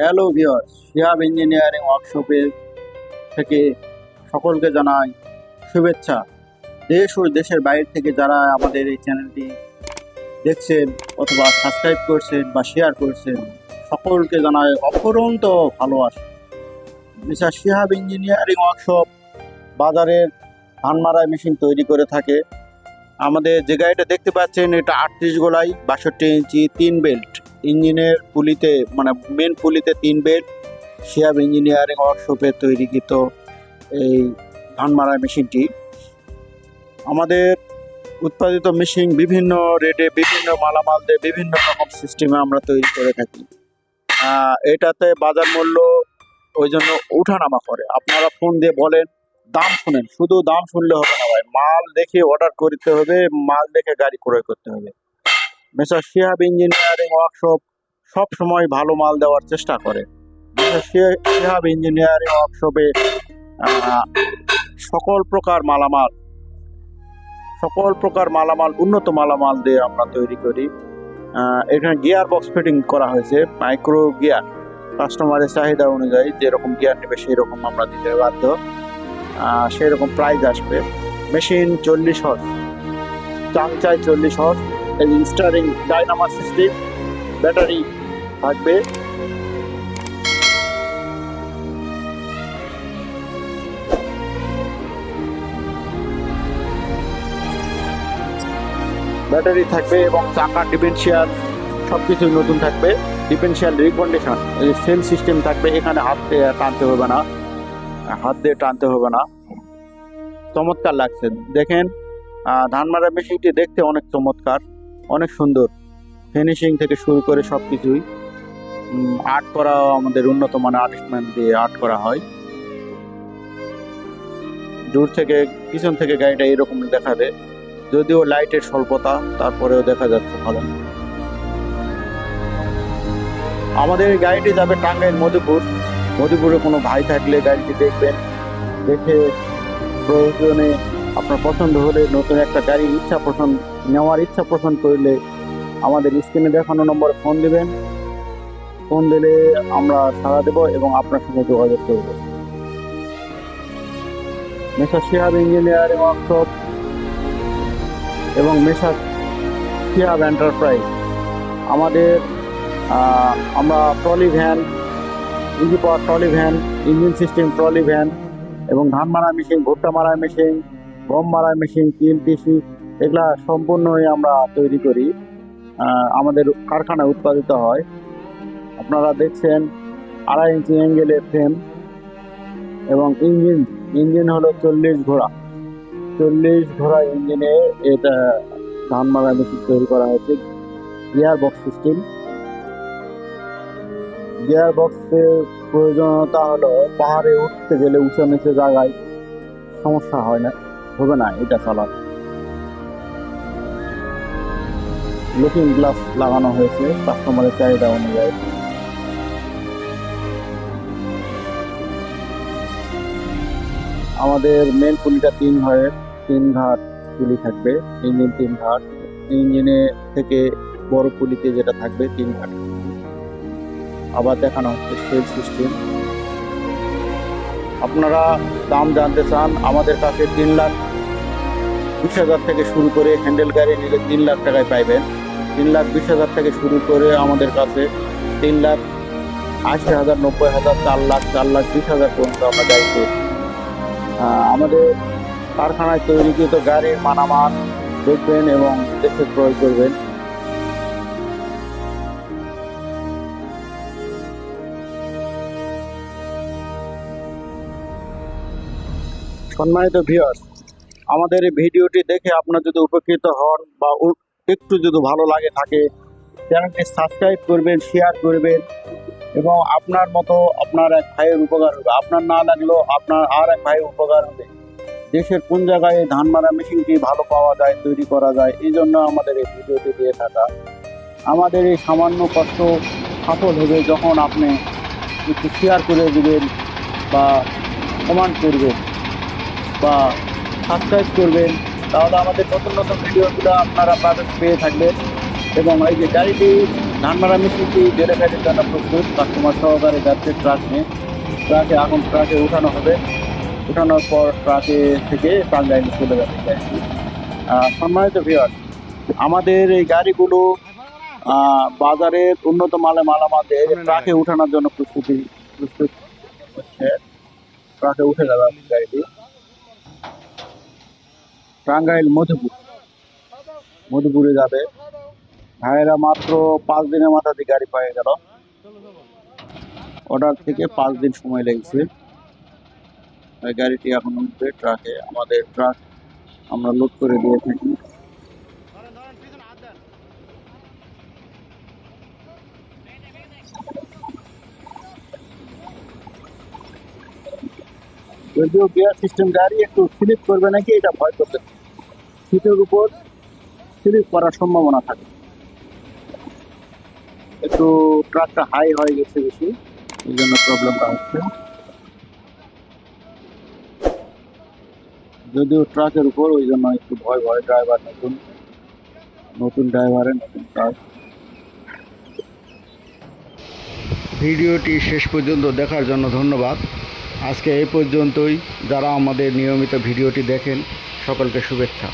Hello ভিওর Shihab engineering ওয়ার্কশপের থেকে সকলকে জানাই শুভেচ্ছা। দেশ ও দেশের বাইরে থেকে যারা আমাদের এই চ্যানেলটি দেখছেন অথবা সাবস্ক্রাইব করছেন বা শেয়ার করছেন, সকলকে জানাই অপরন্ত ভালোবাসা। মিস্টার শিহাব ইঞ্জিনিয়ারিং ওয়ার্কশপ বাজারের ধান মারাই মেশিন তৈরি করে থাকে। আমাদের যে গাড়িটা দেখতে পাচ্ছেন, এটা আটত্রিশ গোলাই বাষট্টি ইঞ্চি তিন বেল্ট ইঞ্জিনের পুলিতে মানে মেন পুলিতে তিন বেড শিয়াব ইঞ্জিনিয়ারিং ওয়ার্কশপে তৈরিকৃত এই ধান মারাই মেশিনটি। আমাদের উৎপাদিত মেশিন বিভিন্ন রেটে, বিভিন্ন মালামাল দিয়ে বিভিন্ন রকম সিস্টেমে আমরা তৈরি করে থাকি। এটাতে বাজার মূল্য ওই জন্য উঠানামা করে। আপনারা ফোন দিয়ে বলেন, দাম শুনেন। শুধু দাম শুনলে হবে না ভাই, মাল দেখে অর্ডার করতে হবে, মাল দেখে গাড়ি ক্রয় করতে হবে। মেসার শিহাব ইঞ্জিনিয়ারিং ওয়ার্কশপ সব সময় ভালো মাল দেওয়ার চেষ্টা করে। মেসার শিহাব ইঞ্জিনিয়ারিং ওয়ার্কশপে সকল প্রকার মালামাল, সকল প্রকার মালামাল, উন্নত মালামাল দিয়ে আমরা তৈরি করি। এখানে গিয়ার বক্স ফিটিং করা হয়েছে, মাইক্রো গিয়ার। কাস্টমারের চাহিদা অনুযায়ী যেরকম গিয়ার নেবে সেই রকম আমরা দিতে বাধ্য। সেই রকম প্রাইস আসবে। মেশিন চল্লিশ হর্স, চাং চাই চল্লিশ হর্স এই স্টারিং ডাইনামা সিস্টেম ব্যাটারি থাকবে। ব্যাটারি থাকবে এবং চাকা, ডিফেন্সিয়াল সব কিছুই নতুন থাকবে। ডিফেন্সিয়াল রিকন্ডিশন সেল সিস্টেম থাকবে। এখানে হাত দিয়ে টানতে হবে না। হাত দিয়ে টানতে হবে না। চমৎকার লাগছে। দেখেন ধান মারা মেশিনটি দেখতে অনেক চমৎকার। অনেক সুন্দর। ফিনিশিং থেকে শুরু করে সব কিছুই আর্ট করা আমাদের উন্নত মানের আর্টিস্টম্যান দিয়ে আর্ট করা হয়। দূর থেকে, পিছন থেকে গাড়িটা এরকম দেখাবে। যদিও লাইটের স্বল্পতা, তারপরেও দেখা যাচ্ছে ভালো। আমাদের গাড়িটি যাবে টাঙ্গাইল মধুপুর। মধুপুরে কোনো ভাই থাকলে গাড়িটি দেখবেন। দেখে প্রয়োজনে আপনার পছন্দ হলে নতুন একটা গাড়ির ইচ্ছা পোষণ নেওয়ার ইচ্ছা পোষণ করলে আমাদের স্ক্রিনে দেখানো নম্বরে ফোন দিবেন। ফোন দিলে আমরা সাড়া দেব এবং আপনার সঙ্গে যোগাযোগ করব। মেসা শিহাব ইঞ্জিনিয়ারিং ওয়ার্কশপ এবং মেসা শিহাব এন্টারপ্রাইজ। আমাদের আমরা trolley van, easy power trolley van, engine system trolley van এবং ধান মারা মেশিন, ভুট্টা মারা মেশিন, গম মারা মেশিন, তিল এগুলা সম্পূর্ণই আমরা তৈরি করি। আমাদের কারখানায় উৎপাদিত হয়। আপনারা দেখছেন আড়াই ইঞ্চি অ্যাঙ্গেলের ফ্রেম এবং ইঞ্জিন ইঞ্জিন হলো চল্লিশ ঘোড়া। চল্লিশ ঘোড়া ইঞ্জিনে এটা ধান মারা মেশিন তৈরি করা হয়েছে। গিয়ার বক্স সিস্টেম গিয়ার বক্সের প্রয়োজনীয়তা হলো পাহাড়ে উঠতে গেলে উঁচু নিচে জায়গায় সমস্যা হয় না, হবে না, এটা চালার লুকিং গ্লাস লাগানো হয়েছে কাস্টমারের চাহিদা অনুযায়ী। আমাদের মেন পুলিটা তিন হয় তিন ঘাট পুলি থাকবে, ইঞ্জিন তিন ঘাট। ইঞ্জিনে থেকে বড় পুলিতে যেটা থাকবে, তিন ঘাট। আবার দেখানো হচ্ছে সেল সিস্টেম আপনারা দাম জানতে চান, আমাদের কাছে তিন লাখ বিশ হাজার থেকে শুরু করে হ্যান্ডেল গাড়ি নিলে তিন লাখ টাকায় পাইবেন। তিন লাখ বিশ হাজার থেকে শুরু করে আমাদের কাছে তিন লাখ আশি হাজার, নব্বই হাজার, চার লাখ চার লাখ বিশ হাজার পর্যন্ত আমরা গাড়ি আমাদের কারখানায় তৈরিকৃত গাড়ির মানামান দেখবেন এবং দেখে ক্রয় করবেন। সম্মানিত ভিউয়ার্স আমাদের এই ভিডিওটি দেখে আপনার যদি উপকৃত হন বা একটু যদি ভালো লাগে থাকে চ্যানেলটি সাবস্ক্রাইব করবেন শেয়ার করবেন এবং আপনার মতো আপনার এক ভাইয়ের উপকার হবে। আপনার না লাগলেও আপনার আর এক ভাইয়ের উপকার হবে। দেশের কোন জায়গায় ধান মারা মেশিনটি ভালো পাওয়া যায়, তৈরি করা যায়, এই জন্য আমাদের এই ভিডিওটি দিয়ে থাকা। আমাদের এই সামান্য কষ্ট সফল হবে যখন আপনি একটু শেয়ার করে দেবেন বা কমান্ড করবেন বা সাবস্ক্রাইব করবেন। তাহলে আমাদের নতুন নতুন ভিডিওগুলো আপনারা প্রাইভেট পেয়ে থাকবেন এবং এই যে গাড়িটি ধান মারা মেশিনটি ডেলিভারির জন্য প্রস্তুত কাস্টমার সহকারে যাচ্ছে ট্রাক নিয়ে ট্রাকে এখন ট্রাকে উঠানো হবে। উঠানোর পর ট্রাকে থেকে টাঙ্গাইলে চলে যাবে গাড়িটি। সম্মানিত ভিওর আমাদের এই গাড়িগুলো বাজারের উন্নত মালে মালামাল ট্রাকে উঠানোর জন্য প্রস্তুতি প্রস্তুত হচ্ছে। ট্রাকে উঠে যাবে গাড়িটি। টাঙ্গাইল, মধুপুর। মধুপুরে যাবে। ভাইয়েরা মাত্র পাঁচ দিনের মাথাতে গাড়ি পেয়ে গেল। অর্ডার থেকে পাঁচ দিন সময় লেগেছে। গাড়িটি এখন উঠবে ট্রাকে। আমাদের ট্রাক আমরা লোড করে দিয়ে থাকি। যদিও গিয়ার সিস্টেম গাড়ি একটু স্লিপ করবে নাকি, এটা ভয় করতে সিটের উপর স্লিপ করার সম্ভাবনা থাকে। একটু ট্রাকটা হাই হয়ে গেছে বেশি, এই জন্য প্রবলেমটা হচ্ছে। যদিও ট্রাকের উপর, ওই জন্য একটু ভয় ভয় ড্রাইভার নতুন নতুন ড্রাইভারের নতুন ট্রাক। ভিডিওটি শেষ পর্যন্ত দেখার জন্য ধন্যবাদ। আজকে এই পর্যন্তই। যারা আমাদের নিয়মিত ভিডিওটি দেখেন সকলকে শুভেচ্ছা।